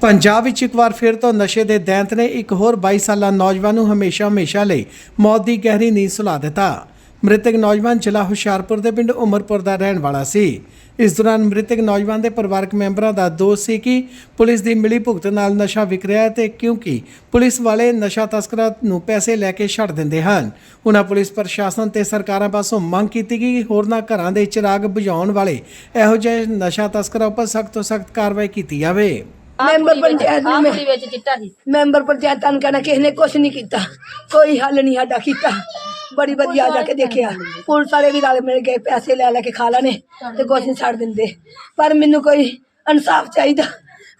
ਪੰਜਾਬ ਵਿੱਚ ਇੱਕ ਵਾਰ ਫਿਰ ਤੋਂ ਨਸ਼ੇ ਦੇ ਦੈਂਤ ਨੇ ਇੱਕ ਹੋਰ 22 ਸਾਲਾ ਨੌਜਵਾਨ ਨੂੰ ਹਮੇਸ਼ਾ ਹਮੇਸ਼ਾ ਲਈ ਮੌਤ ਦੀ ਗਹਿਰੀ ਨੀਂਦ ਸੁਲਾ ਦਿੱਤਾ। ਮ੍ਰਿਤਕ ਨੌਜਵਾਨ ਜ਼ਿਲ੍ਹਾ ਹੁਸ਼ਿਆਰਪੁਰ ਦੇ ਪਿੰਡ ਉਮਰਪੁਰ ਦਾ ਰਹਿਣ ਵਾਲਾ ਸੀ। ਇਸ ਦੌਰਾਨ ਮ੍ਰਿਤਕ ਨੌਜਵਾਨ ਦੇ ਪਰਿਵਾਰਕ ਮੈਂਬਰਾਂ ਦਾ ਦੋਸ਼ ਸੀ ਕਿ ਪੁਲਿਸ ਦੀ ਮਿਲੀ ਭੁਗਤ ਨਾਲ ਨਸ਼ਾ ਵਿਕ ਰਿਹਾ ਹੈ ਤੇ ਕਿਉਂਕਿ ਪੁਲਿਸ ਵਾਲੇ ਨਸ਼ਾ ਤਸਕਰਾਂ ਨੂੰ ਪੈਸੇ ਲੈ ਕੇ ਛੱਡ ਦਿੰਦੇ ਹਨ। ਉਹਨਾਂ ਪੁਲਿਸ ਪ੍ਰਸ਼ਾਸਨ ਤੇ ਸਰਕਾਰਾਂ ਪਾਸੋਂ ਮੰਗ ਕੀਤੀ ਕਿ ਹੋਰਨਾਂ ਘਰਾਂ ਦੇ ਚਿਰਾਗ ਬੁਝਾਉਣ ਵਾਲੇ ਇਹੋ ਜਿਹੇ ਨਸ਼ਾ ਤਸਕਰਾਂ ਉੱਪਰ ਸਖਤ ਤੋਂ ਸਖਤ ਕਾਰਵਾਈ ਕੀਤੀ ਜਾਵੇ। ਮੈਂਬਰ ਪੰਚਾਇਤ ਨੂੰ ਮੈਂ ਕੁੜੀ ਵਿੱਚ ਚਿੱਟਾ ਸੀ। ਮੈਂਬਰ ਪੰਚਾਇਤਾਂ ਨੂੰ ਕਹਿਣਾ ਕਿਸੇ ਨੇ ਕੁਝ ਨਹੀਂ ਕੀਤਾ। ਕੋਈ ਹੱਲ ਨਹੀਂ ਸਾਡਾ ਕੀਤਾ। ਬੜੀ ਵਧੀਆ ਜਾ ਕੇ ਦੇਖਿਆ। ਪੁਲਿਸ ਵਾਲੇ ਵੀ ਰਲ ਮਿਲ ਕੇ ਪੈਸੇ ਲੈ ਲੈ ਕੇ ਖਾ ਲੈਣੇ ਤੇ ਕੁਝ ਨਹੀਂ ਛੱਡ ਦਿੰਦੇ। ਪਰ ਮੈਨੂੰ ਕੋਈ ਇਨਸਾਫ ਚਾਹੀਦਾ।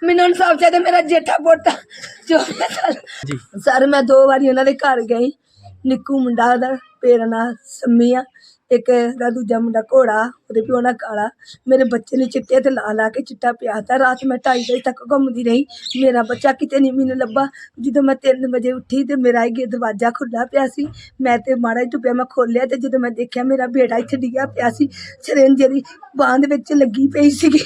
ਮੈਨੂੰ ਇਨਸਾਫ ਚਾਹੀਦਾ ਮੇਰਾ ਜੇਠਾ ਪੋਟਾ ਜੋ ਜੀ। ਸਰ ਮੈਂ ਦੋ ਵਾਰੀ ਉਹਨਾਂ ਦੇ ਘਰ ਗਈ। ਨਿੱਕੂ ਮੁੰਡਾ ਦਾ ਪੇਰ ਨਾਲ ਸੰਮੀ ਆ। ਇੱਕ ਦਾ ਦੂਜਾ ਮੁੰਡਾ ਘੋੜਾ। ਉਹਦੇ ਪਿਓ ਨਾਲ ਕਾਲਾ, ਮੇਰੇ ਬੱਚੇ ਨੇ ਚਿੱਟੇ ਤੇ ਲਾ ਲਾ ਕੇ ਚਿੱਟਾ ਪਿਆ ਤਾ। ਰਾਤ ਮੈਂ 2:30 ਵਜੇ ਤੱਕ ਘੁੰਮਦੀ ਰਹੀ। ਮੇਰਾ ਬੱਚਾ ਕਿਤੇ ਨਹੀਂ ਮੈਨੂੰ ਲੱਭਾ। ਜਦੋਂ ਮੈਂ 3 ਵਜੇ ਉੱਠੀ ਤੇ ਮੇਰਾ ਇਹ ਦਰਵਾਜ਼ਾ ਖੁੱਲਾ ਪਿਆ ਸੀ। ਮੈਂ ਤੇ ਮਾੜਾ ਜਿਹਾ ਟੁੱਪਿਆ ਮੈਂ ਖੋਲਿਆ ਤੇ ਜਦੋਂ ਮੈਂ ਦੇਖਿਆ ਮੇਰਾ ਬੇਟਾ ਇੱਥੇ ਡਿੱਗਿਆ ਪਿਆ ਸੀ, ਸਿਰਿੰਜ ਦੀ ਬਾਂਹ ਦੇ ਵਿੱਚ ਲੱਗੀ ਪਈ ਸੀਗੀ।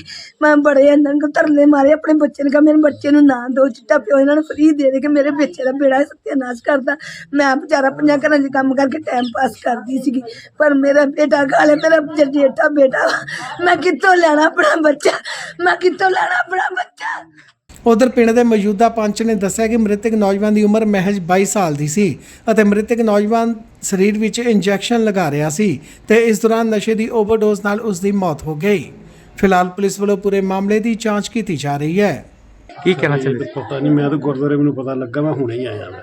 ਮੈਂ ਬੜੇ ਨੰਗ ਤਰਲੇ ਮਾਰੇ ਆਪਣੇ ਬੱਚੇ ਨੂੰ, ਕਿਹਾ ਮੇਰੇ ਬੱਚੇ ਨੂੰ ਨਾ ਦੋ, ਚਿੱਟਾ ਪਿਓ ਇਹਨਾਂ ਨੂੰ ਫਰੀ ਦੇ ਦੇ ਕੇ ਮੇਰੇ ਬੱਚੇ ਦਾ ਬੇੜਾ ਸਤਿਆਨਾਸ਼ ਕਰਦਾ। ਮੈਂ ਵਿਚਾਰਾ ਪੰਜਾਂ ਘਰਾਂ 'ਚ ਕੰਮ ਕਰਕੇ ਟਾਈਮ ਪਾਸ ਕਰਦੀ ਸੀਗੀ। ਪਰ ਮੇਰਾ ਬੇਟਾ ਕਾਲੇ, ਮੇਰਾ ਜੇਠਾ ਬੇਟਾ। ਮੈਂ ਕਿੱਥੋਂ ਲੈਣਾ ਆਪਣਾ ਬੱਚਾ? ਮੈਂ ਕਿੱਥੋਂ ਲੈਣਾ ਆਪਣਾ ਬੱਚਾ? ਉਧਰ ਪਿੰਡ ਦੇ ਮੌਜੂਦਾ ਪੰਚ ਨੇ ਦੱਸਿਆ ਕਿ ਮ੍ਰਿਤਕ ਨੌਜਵਾਨ ਦੀ ਉਮਰ ਮਹਿਜ 22 ਸਾਲ ਦੀ ਸੀ ਅਤੇ ਮ੍ਰਿਤਕ ਨੌਜਵਾਨ ਸਰੀਰ ਵਿੱਚ ਇੰਜੈਕਸ਼ਨ ਲਗਾ ਰਿਹਾ ਸੀ ਤੇ ਇਸ ਦੌਰਾਨ ਨਸ਼ੇ ਦੀ ਓਵਰਡੋਜ਼ ਨਾਲ ਉਸ ਦੀ ਮੌਤ ਹੋ ਗਈ। ਫਿਲਹਾਲ ਪੁਲਿਸ ਵੱਲੋਂ ਪੂਰੇ ਮਾਮਲੇ ਦੀ ਜਾਂਚ ਕੀਤੀ ਜਾ ਰਹੀ ਹੈ। ਕੀ ਕਹਿਣਾ ਚਾਹੁੰਦੇ ਪਤਾ ਨਹੀਂ ਮੈਂ ਤਾਂ ਗੁਰਦੁਆਰੇ ਮੈਨੂੰ ਪਤਾ ਲੱਗਾ ਮੈਂ ਹੁਣੇ ਹੀ ਆਇਆ ਮੈਂ।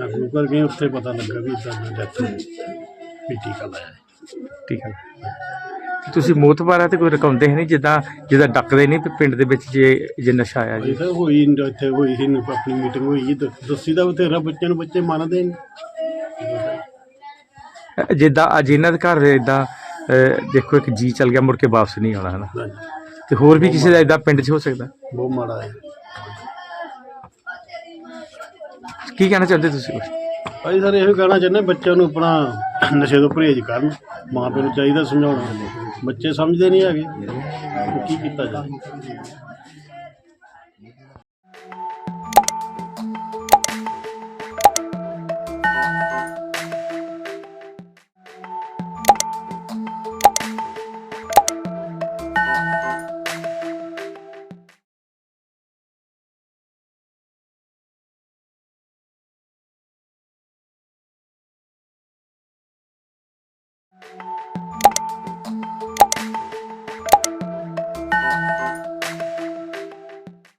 ਮੈਂ ਗੁਰੂ ਘਰ ਗਿਆ ਉੱਥੇ ਪਤਾ ਲੱਗਾ ਵੀ ਇਦਾਂ ਦਾ ਡੈਥ ਹੋਈ ਵੀ ਟੀਕਾ ਲਾਇਆ। ਠੀਕ ਹੈ। ਤੇ ਤੁਸੀਂ ਮੋਤਬਾਰਾ ਤੇ ਕੋਈ ਰਕਾਉਂਦੇ ਨਹੀਂ ਜਿੱਦਾਂ ਜਿੱਦਾਂ ਡੱਕਦੇ ਨਹੀਂ ਵੀ ਪਿੰਡ ਦੇ ਵਿੱਚ ਜੇ ਜੇ ਨਸ਼ਾ ਆਇਆ ਜੀ? ਇਹ ਤਾਂ ਹੋਈ ਨੀ ਇੱਥੇ ਹੋਈ ਸੀ ਨੀ ਆਪਣੀ ਮੀਟਿੰਗ ਹੋਈ ਸੀ, ਦ- ਦੱਸੀ ਦਾ ਬਥੇਰਾ ਬੱਚਿਆਂ ਨੂੰ ਬੱਚੇ ਮੰਨਦੇ ਨੇ। ਅ, ਜਿੱਦਾਂ ਅੱਜ ਇਹਨਾਂ ਦੇ ਘਰ ਇਦਾਂ ਦੇਖੋ ਇੱਕ ਜੀ ਚੱਲ ਗਿਆ ਮੁੜ ਕੇ ਵਾਪਸ ਨਹੀਂ ਆਉਣਾ ਹਨਾ? ਹਾਂਜੀ, ਤੇ ਹੋਰ ਵੀ ਕਿਸੇ ਦਾ ਇਦਾਂ ਪਿੰਡ 'ਚ ਹੋ ਸਕਦਾ? ਬਹੁਤ ਮਾੜਾ ਹੈ। ਕੀ ਕਹਿਣਾ ਚਾਹੁੰਦੇ ਤੁਸੀਂ ਕੁਛ? ਭਾਈ ਸਰ ਇਹੋ ਕਹਿਣਾ ਚਾਹੁੰਦੇ ਬੱਚਿਆਂ ਨੂੰ ਆਪਣਾ ਨਸ਼ੇ ਤੋਂ ਪਰਹੇਜ਼ ਕਰਨ, ਮਾਂ ਪਿਓ ਨੂੰ ਚਾਹੀਦਾ ਸਮਝਾਉਣਾ ਬੱਚੇ ਸਮਝਦੇ ਨਹੀਂ ਹੈਗੇ, ਕੀ ਕੀਤਾ ਜਾਵੇ